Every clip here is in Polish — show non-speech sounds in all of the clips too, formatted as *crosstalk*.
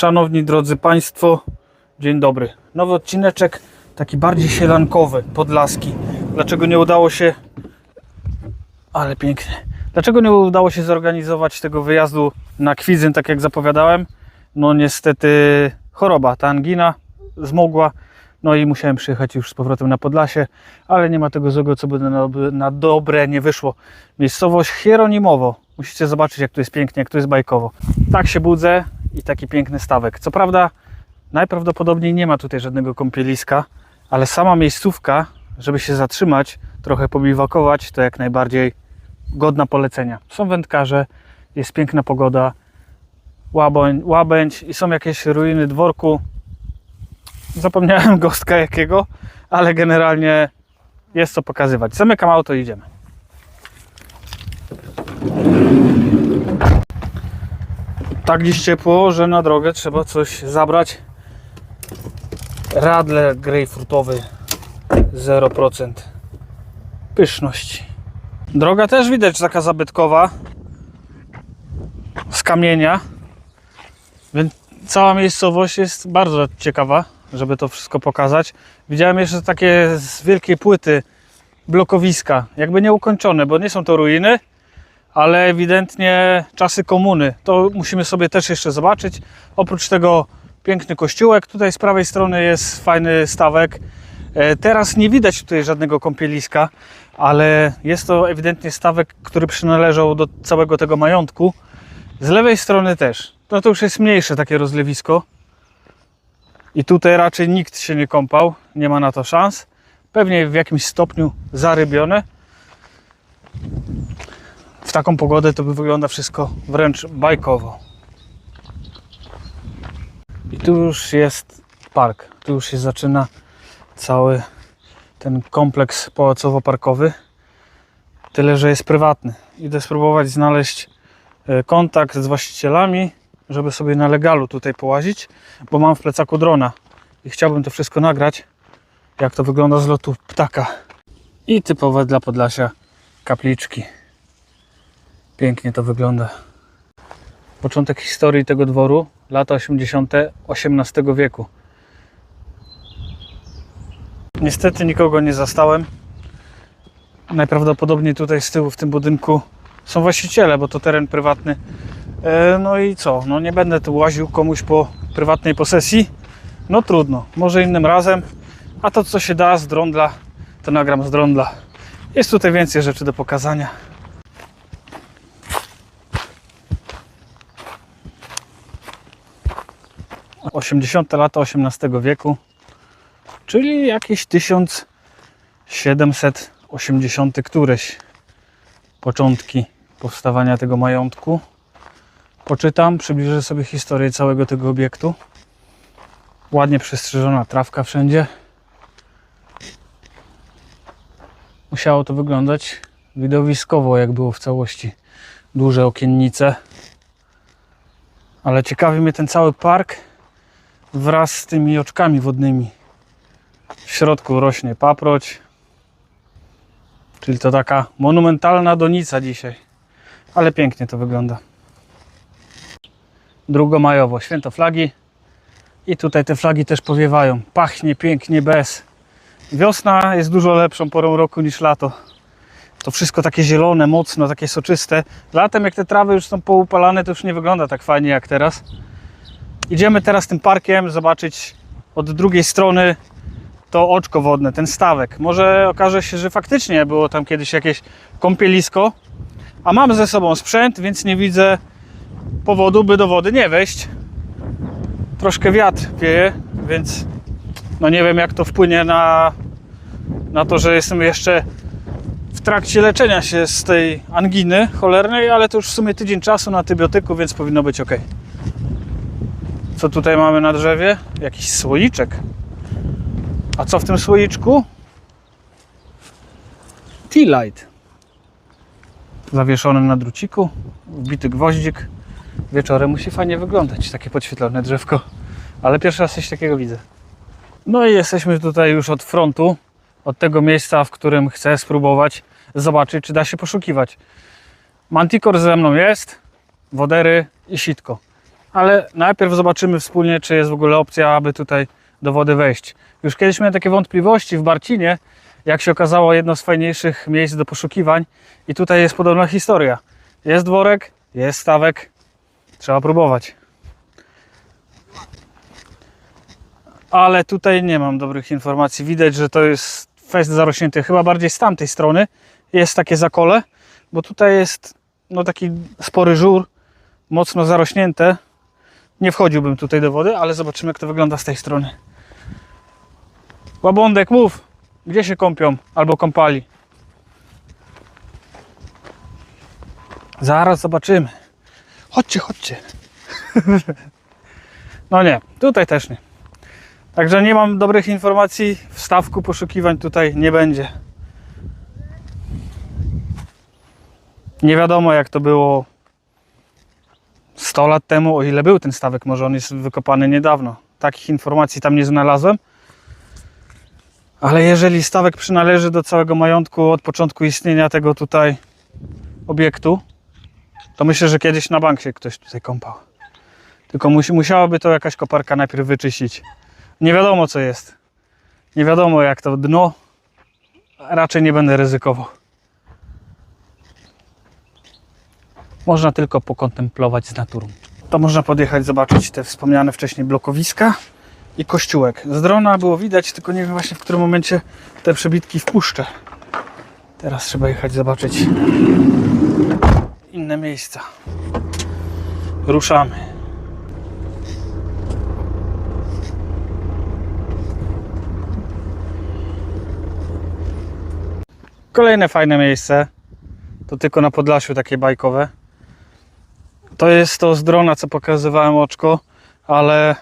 Szanowni drodzy Państwo, dzień dobry. Nowy odcineczek, taki bardziej sielankowy, podlaski. Dlaczego nie udało się. Ale pięknie. Dlaczego nie udało się zorganizować tego wyjazdu na Kwidzyn, tak jak zapowiadałem? No niestety choroba, ta angina zmogła. No i musiałem przyjechać już z powrotem na Podlasie, ale nie ma tego złego, co by na, na dobre nie wyszło. Miejscowość Hieronimowo. Musicie zobaczyć, jak tu jest pięknie, jak tu jest bajkowo. Tak się budzę i taki piękny stawek. Co prawda, najprawdopodobniej nie ma tutaj żadnego kąpieliska, ale sama miejscówka, żeby się zatrzymać, trochę pobiwakować, to jak najbardziej godna polecenia. Są wędkarze, jest piękna pogoda, łabędź, łabędź i są jakieś ruiny dworku. Zapomniałem *laughs* gostka jakiego, ale generalnie jest co pokazywać. Zamykam auto i idziemy. Tak dziś ciepło, że na drogę trzeba coś zabrać. Radler grejpfrutowy 0% pyszności. Droga też widać taka zabytkowa z kamienia. Więc cała miejscowość jest bardzo ciekawa, żeby to wszystko pokazać. Widziałem jeszcze takie z wielkiej płyty blokowiska, jakby nieukończone, bo nie są to ruiny, ale ewidentnie czasy komuny. To musimy sobie też jeszcze zobaczyć. Oprócz tego piękny kościółek. Tutaj z prawej strony jest fajny stawek. E, Teraz nie widać tutaj żadnego kąpieliska, ale jest to ewidentnie stawek, który przynależał do całego tego majątku. Z lewej strony też. No to już jest mniejsze takie rozlewisko. I tutaj raczej nikt się nie kąpał, nie ma na to szans. Pewnie w jakimś stopniu zarybione. W taką pogodę to by wygląda wszystko wręcz bajkowo. I tu już jest park. Tu już się zaczyna cały ten kompleks pałacowo-parkowy. Tyle, że jest prywatny. Idę spróbować znaleźć e, kontakt z właścicielami, żeby sobie na legalu tutaj połazić, bo mam w plecaku drona i chciałbym to wszystko nagrać, jak to wygląda z lotu ptaka. I typowe dla Podlasia kapliczki. Pięknie to wygląda. Początek historii tego dworu, lata 80. XVIII wieku. Niestety nikogo nie zastałem. Najprawdopodobniej tutaj z tyłu w tym budynku są właściciele, bo to teren prywatny. E, No i co? No nie będę tu łaził komuś po prywatnej posesji. No trudno, może innym razem. A to co się da z drądla, to nagram z drądla. Jest tutaj więcej rzeczy do pokazania. Osiemdziesiąte lata XVIII wieku, czyli jakieś 1780 któreś początki powstawania tego majątku. Poczytam, przybliżę sobie historię całego tego obiektu. Ładnie przestrzeżona trawka wszędzie. Musiało to wyglądać widowiskowo, jak było w całości. Duże okiennice. Ale ciekawi mnie ten cały park wraz z tymi oczkami wodnymi. W środku rośnie paproć, czyli to taka monumentalna donica dzisiaj. Ale pięknie to wygląda. Drugomajowo, święto flagi. I tutaj te flagi też powiewają. Pachnie pięknie bez. Wiosna jest dużo lepszą porą roku niż lato. To wszystko takie zielone, mocno, takie soczyste. Latem, jak te trawy już są poupalane, to już nie wygląda tak fajnie jak teraz. Idziemy teraz tym parkiem zobaczyć od drugiej strony to oczko wodne, ten stawek. Może okaże się, że faktycznie było tam kiedyś jakieś kąpielisko, a mam ze sobą sprzęt, więc nie widzę powodu, by do wody nie wejść. Troszkę wiatr wieje, więc no nie wiem jak to wpłynie na, na to, że jestem jeszcze w trakcie leczenia się z tej anginy cholernej, ale to już w sumie tydzień czasu na antybiotyku, więc powinno być ok. Co tutaj mamy na drzewie? Jakiś słoiczek. A co w tym słoiczku? Tea light. Zawieszony na druciku, wbity gwoździk. Wieczorem musi fajnie wyglądać, takie podświetlone drzewko. Ale pierwszy raz coś takiego widzę. No i jesteśmy tutaj już od frontu, od tego miejsca, w którym chcę spróbować zobaczyć, czy da się poszukiwać. Manticore ze mną jest, wodery i sitko. Ale najpierw zobaczymy wspólnie, czy jest w ogóle opcja, aby tutaj do wody wejść. Już kiedyś miałem takie wątpliwości w Barcinie, jak się okazało, jedno z fajniejszych miejsc do poszukiwań. I tutaj jest podobna historia. Jest dworek, jest stawek, trzeba próbować. Ale tutaj nie mam dobrych informacji. Widać, że to jest fest zarośnięty, chyba bardziej z tamtej strony. Jest takie zakole, bo tutaj jest no, taki spory żur, mocno zarośnięte. Nie wchodziłbym tutaj do wody, ale zobaczymy, jak to wygląda z tej strony. Łabądek, mów! Gdzie się kąpią? Albo kąpali? Zaraz zobaczymy. Chodźcie, chodźcie. *laughs* no nie, tutaj też nie. Także nie mam dobrych informacji. W stawku poszukiwań tutaj nie będzie. Nie wiadomo jak to było 100 lat temu, o ile był ten stawek. Może on jest wykopany niedawno. Takich informacji tam nie znalazłem. Ale jeżeli stawek przynależy do całego majątku od początku istnienia tego tutaj obiektu, to myślę, że kiedyś na bank się ktoś tutaj kąpał. Tylko musi, musiałaby to jakaś koparka najpierw wyczyścić. Nie wiadomo co jest. Nie wiadomo jak to dno. Raczej nie będę ryzykował. Można tylko pokontemplować z naturą. To można podjechać, zobaczyć te wspomniane wcześniej blokowiska i kościółek. Z drona było widać, tylko nie wiem właśnie w którym momencie te przebitki wpuszczę. Teraz trzeba jechać zobaczyć inne miejsca. Ruszamy. Kolejne fajne miejsce. To tylko na Podlasiu takie bajkowe. To jest to z drona, co pokazywałem oczko, ale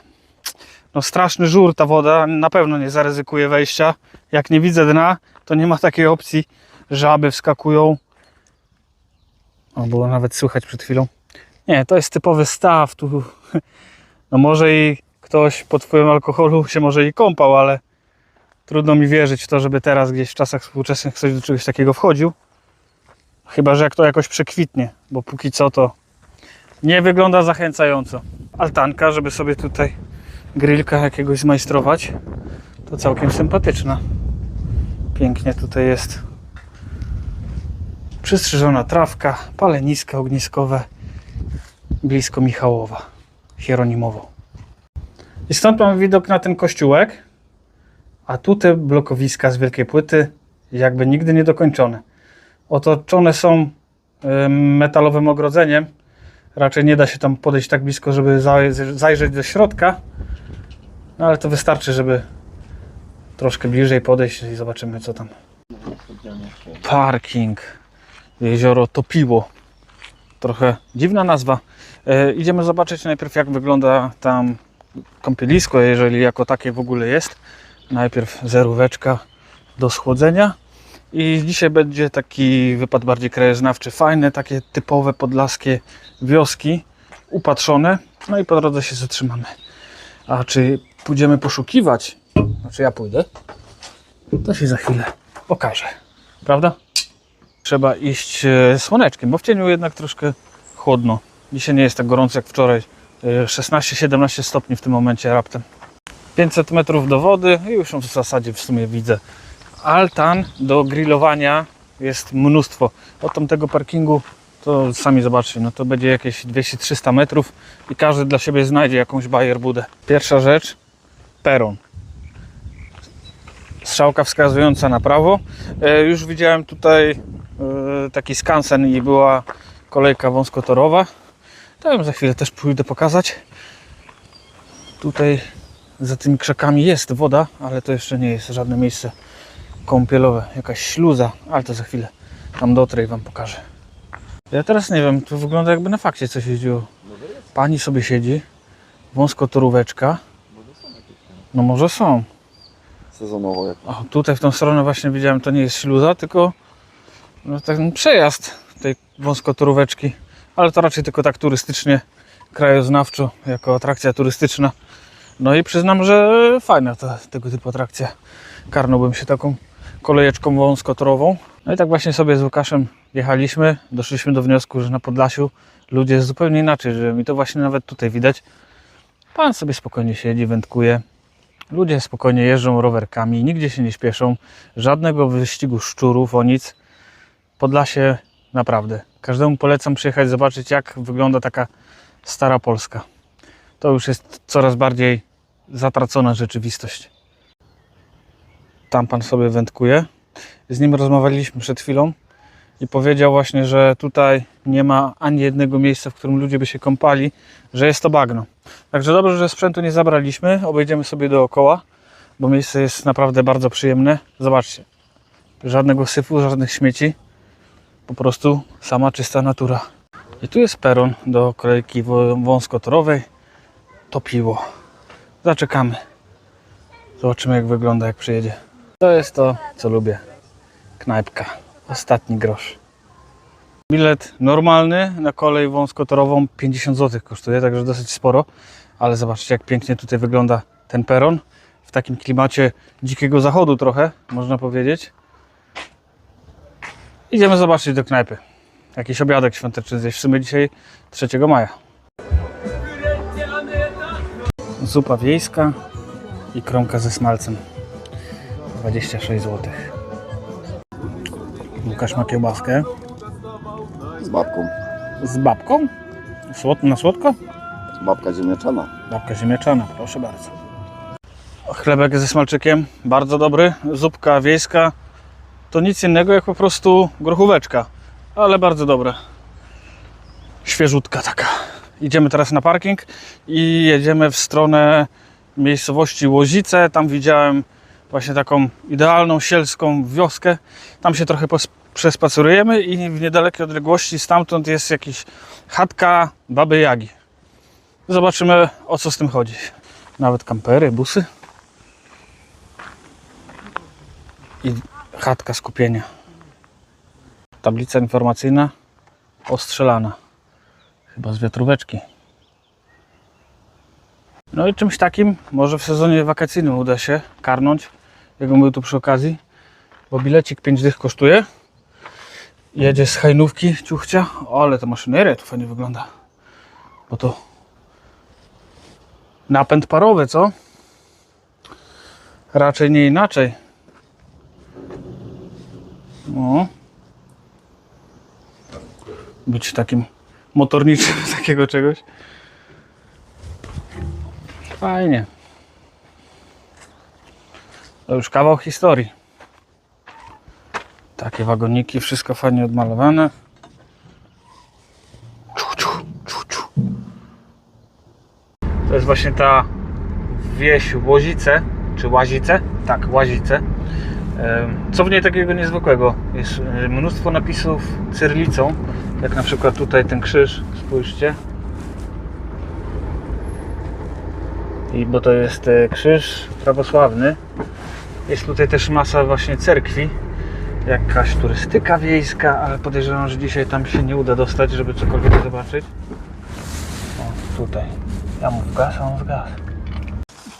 no straszny żur ta woda. Na pewno nie zaryzykuję wejścia. Jak nie widzę dna, to nie ma takiej opcji. Żaby wskakują. O, było nawet słychać przed chwilą. Nie, to jest typowy staw. Tu, *laughs* no może i ktoś pod wpływem alkoholu się może i kąpał, ale trudno mi wierzyć w to, żeby teraz gdzieś w czasach współczesnych ktoś do czegoś takiego wchodził. Chyba, że jak to jakoś przekwitnie, bo póki co to nie wygląda zachęcająco. Altanka, żeby sobie tutaj grillka jakiegoś zmajstrować, to całkiem sympatyczna. Pięknie tutaj jest przystrzyżona trawka, paleniska ogniskowe blisko Michałowa, Hieronimowo. I stąd mamy widok na ten kościółek, a tu te blokowiska z wielkiej płyty jakby nigdy nie dokończone. Otoczone są metalowym ogrodzeniem. Raczej nie da się tam podejść tak blisko, żeby zaj- zajrzeć do środka. No ale to wystarczy, żeby troszkę bliżej podejść i zobaczymy co tam. Parking. Jezioro Topiło. Trochę dziwna nazwa. E, idziemy zobaczyć najpierw jak wygląda tam kąpielisko, jeżeli jako takie w ogóle jest. Najpierw zeróweczka do schłodzenia. I dzisiaj będzie taki wypad bardziej krajoznawczy, fajne, takie typowe podlaskie wioski, upatrzone. No i po drodze się zatrzymamy. A czy pójdziemy poszukiwać, znaczy ja pójdę, to się za chwilę okaże. Prawda? Trzeba iść e, słoneczkiem, bo w cieniu jednak troszkę chłodno. Dzisiaj nie jest tak gorąco jak wczoraj. E, 16-17 stopni w tym momencie raptem. 500 metrów do wody i już ją w zasadzie w sumie widzę. Altan do grillowania jest mnóstwo. Od tamtego parkingu to sami zobaczcie, no to będzie jakieś 200-300 metrów i każdy dla siebie znajdzie jakąś bajerbudę. Pierwsza rzecz, peron. Strzałka wskazująca na prawo. E, już widziałem tutaj e, taki skansen i była kolejka wąskotorowa. To ją za chwilę też pójdę pokazać. Tutaj za tymi krzakami jest woda, ale to jeszcze nie jest żadne miejsce kąpielowe, jakaś śluza, ale to za chwilę tam dotrę i Wam pokażę. Ja teraz nie wiem, to wygląda jakby na fakcie coś jeździło. Pani sobie siedzi, wąskotoróweczka. No może są. Sezonowo jak O, tutaj w tą stronę właśnie widziałem, to nie jest śluza, tylko no, ten przejazd tej wąskotoróweczki. Ale to raczej tylko tak turystycznie, krajoznawczo, jako atrakcja turystyczna. No i przyznam, że fajna ta, tego typu atrakcja. Karnąłbym się taką kolejeczką wąskotorową. No i tak właśnie sobie z Łukaszem jechaliśmy. Doszliśmy do wniosku, że na Podlasiu Ludzie zupełnie inaczej żyją i to właśnie nawet tutaj widać. Pan sobie spokojnie siedzi, wędkuje. Ludzie spokojnie jeżdżą rowerkami, nigdzie się nie śpieszą. Żadnego wyścigu szczurów, o nic. Podlasie naprawdę. Każdemu polecam przyjechać, zobaczyć jak wygląda taka stara Polska. To już jest coraz bardziej zatracona rzeczywistość. Tam pan sobie wędkuje. Z nim rozmawialiśmy przed chwilą i powiedział właśnie, że tutaj nie ma ani jednego miejsca, w którym ludzie by się kąpali, że jest to bagno. Także dobrze, że sprzętu nie zabraliśmy. Obejdziemy sobie dookoła, bo miejsce jest naprawdę bardzo przyjemne. Zobaczcie. Żadnego syfu, żadnych śmieci. Po prostu sama czysta natura. I tu jest peron do kolejki wą- wąskotorowej. Topiło. Zaczekamy. Zobaczymy jak wygląda jak przyjedzie. To jest to co lubię. Knajpka. Ostatni grosz. Bilet normalny na kolej wąskotorową 50 zł kosztuje, także dosyć sporo. Ale zobaczcie jak pięknie tutaj wygląda ten peron. W takim klimacie dzikiego zachodu trochę, można powiedzieć. Idziemy zobaczyć do knajpy. Jakiś obiadek świąteczny zjeść. W sumie dzisiaj 3 maja. Zupa wiejska i kromka ze smalcem. 26 zł. Łukasz ma kiełbaskę Z babką. z babką. Słod na słodko? Babka ziemniaczana. Babka ziemniaczana, proszę bardzo. Chlebek ze smalczykiem, bardzo dobry. Zupka wiejska to nic innego jak po prostu grochóweczka, ale bardzo dobre. Świeżutka taka. Idziemy teraz na parking i jedziemy w stronę miejscowości Łozice. Tam widziałem właśnie taką idealną sielską wioskę. Tam się trochę przespacerujemy i w niedalekiej odległości stamtąd jest jakiś chatka Baby Jagi. Zobaczymy o co z tym chodzi. Nawet kampery, busy. I chatka skupienia. Tablica informacyjna ostrzelana. Chyba z wiatróweczki. No i czymś takim może w sezonie wakacyjnym uda się karnąć. Jakbym był tu przy okazji. Bo bilecik 5 dych kosztuje. Jedzie z hajnówki ciuchcia. O, ale ta maszyneria tu fajnie wygląda. Bo to Napęd parowy, co? Raczej nie inaczej. No. Być takim motorniczym *laughs* takiego czegoś. Fajnie. To już kawał historii. Takie wagoniki, wszystko fajnie odmalowane. To jest właśnie ta wieś Łozice, czy Łazice? Tak, Łazice. Co w niej takiego niezwykłego? Jest e, mnóstwo napisów cyrylicą, jak na przykład tutaj ten krzyż, spójrzcie. I bo to jest e, krzyż prawosławny. Jest tutaj też masa właśnie cerkwi, jakaś turystyka wiejska, ale podejrzewam, że dzisiaj tam się nie uda dostać, żeby cokolwiek zobaczyć. O, tutaj. Ja mu wgas, a on zgasł.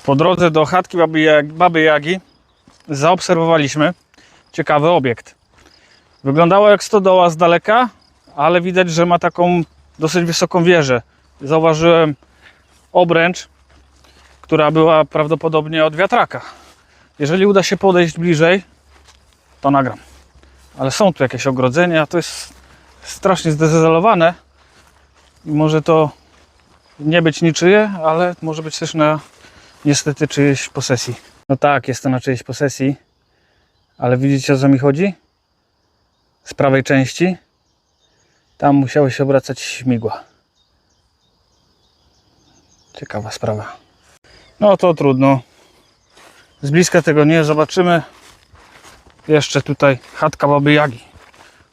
Po drodze do chatki Baby, Jag Baby Jagi zaobserwowaliśmy ciekawy obiekt. Wyglądało jak stodoła z daleka, ale widać, że ma taką dosyć wysoką wieżę. Zauważyłem obręcz, która była prawdopodobnie od wiatraka. Jeżeli uda się podejść bliżej, to nagram. Ale są tu jakieś ogrodzenia, to jest strasznie zdezolowane i może to nie być niczyje, ale może być też na niestety czyjejś posesji. No tak, jest to na czyjejś posesji, ale widzicie o co mi chodzi? Z prawej części tam musiały się obracać śmigła. Ciekawa sprawa. No to trudno. Z bliska tego nie zobaczymy. Jeszcze tutaj chatka Baby Jagi.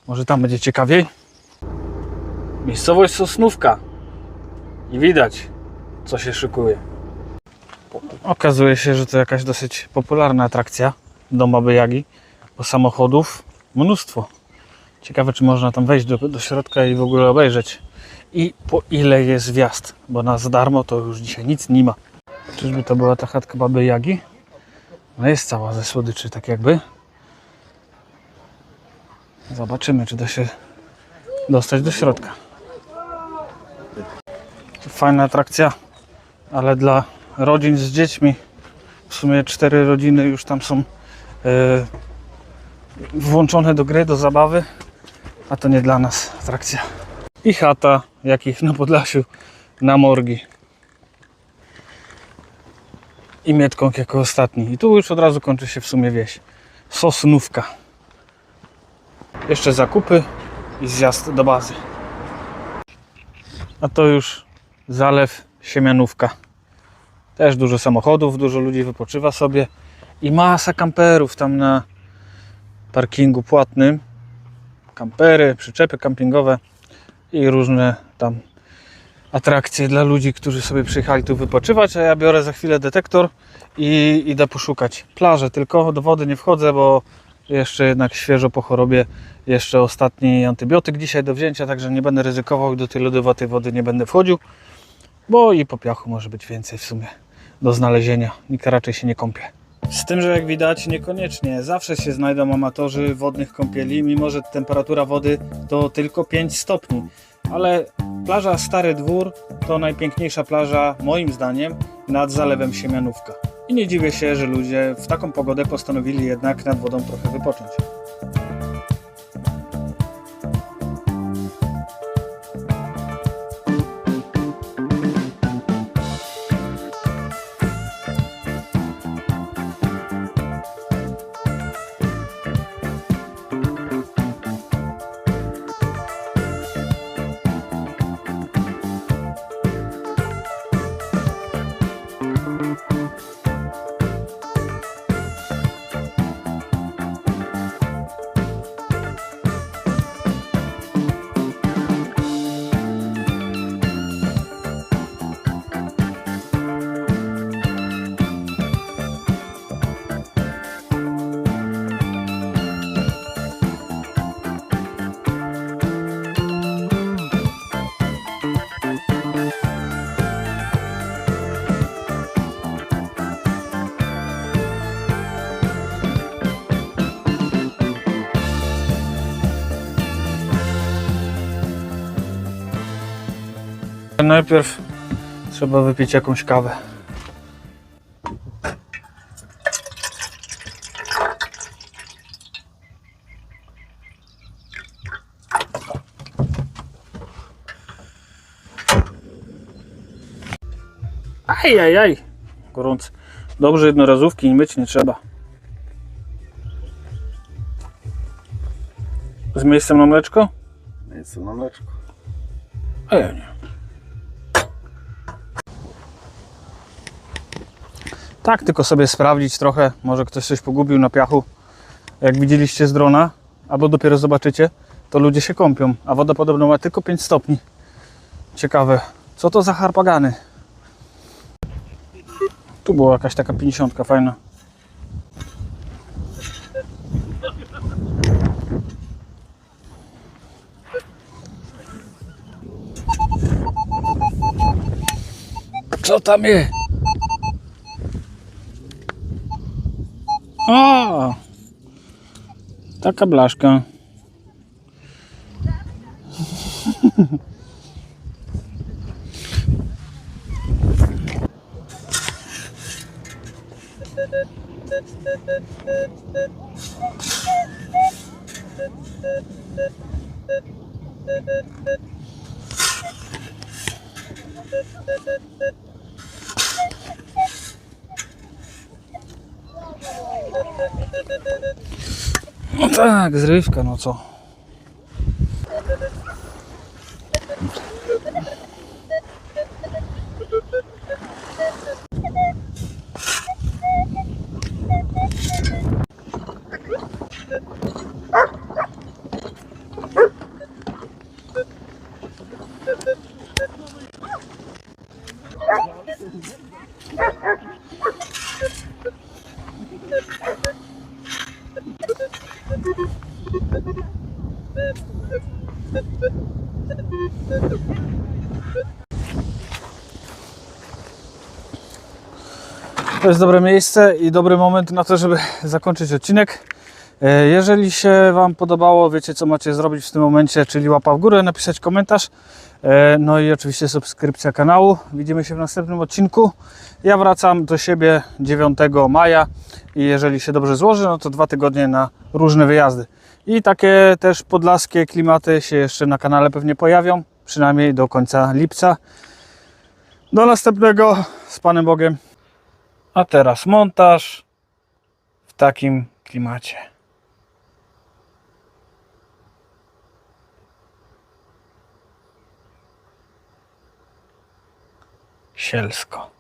Może tam będzie ciekawiej. Miejscowość Sosnówka. I widać, co się szykuje. Okazuje się, że to jakaś dosyć popularna atrakcja Dom Baby Jagi, bo samochodów mnóstwo. Ciekawe, czy można tam wejść do, do środka i w ogóle obejrzeć. I po ile jest wjazd, bo na za darmo to już dzisiaj nic nie ma. Czyżby to była ta chatka Baby Jagi? No jest cała ze słodyczy, tak jakby. Zobaczymy, czy da się dostać do środka. Fajna atrakcja, ale dla rodzin z dziećmi, w sumie cztery rodziny już tam są e, włączone do gry, do zabawy, a to nie dla nas atrakcja. I chata, jak i na Podlasiu, na Morgi. I Mietkąg jako ostatni. I tu już od razu kończy się w sumie wieś. Sosnówka. Jeszcze zakupy i zjazd do bazy. A to już zalew Siemianówka. Też dużo samochodów, dużo ludzi wypoczywa sobie i masa kamperów tam na parkingu płatnym. Kampery, przyczepy kampingowe i różne tam atrakcje dla ludzi, którzy sobie przyjechali tu wypoczywać, a ja biorę za chwilę detektor i idę poszukać plaży. Tylko do wody nie wchodzę, bo jeszcze jednak świeżo po chorobie, jeszcze ostatni antybiotyk dzisiaj do wzięcia, także nie będę ryzykował i do tej lodowatej wody nie będę wchodził, bo i po piachu może być więcej w sumie do znalezienia. Nikt raczej się nie kąpie. Z tym, że jak widać, niekoniecznie. Zawsze się znajdą amatorzy wodnych kąpieli, mimo że temperatura wody to tylko 5 stopni. Ale plaża Stary Dwór to najpiękniejsza plaża, moim zdaniem, nad zalewem Siemianówka. I nie dziwię się, że ludzie w taką pogodę postanowili jednak nad wodą trochę wypocząć. Najpierw trzeba wypić jakąś kawę. Ajajaj, gorący. Dobrze jednorazówki i myć nie trzeba. Z miejscem na mleczko? Miejsce na mleczko. A ja nie. Tak, tylko sobie sprawdzić trochę. Może ktoś coś pogubił na piachu. Jak widzieliście z drona, albo dopiero zobaczycie, to ludzie się kąpią, a woda podobno ma tylko 5 stopni. Ciekawe, co to za harpagany? Tu była jakaś taka 50 fajna. Co tam jest? A, taka blaszka. No tak, zrywka, no co. To jest dobre miejsce i dobry moment na to, żeby zakończyć odcinek. E, Jeżeli się Wam podobało, wiecie co macie zrobić w tym momencie, czyli łapa w górę, napisać komentarz. E, No i oczywiście subskrypcja kanału. Widzimy się w następnym odcinku. Ja wracam do siebie 9 maja i jeżeli się dobrze złoży, no to dwa tygodnie na różne wyjazdy. I takie też podlaskie klimaty się jeszcze na kanale pewnie pojawią, przynajmniej do końca lipca. Do następnego z Panem Bogiem. A teraz montaż w takim klimacie. Sielsko.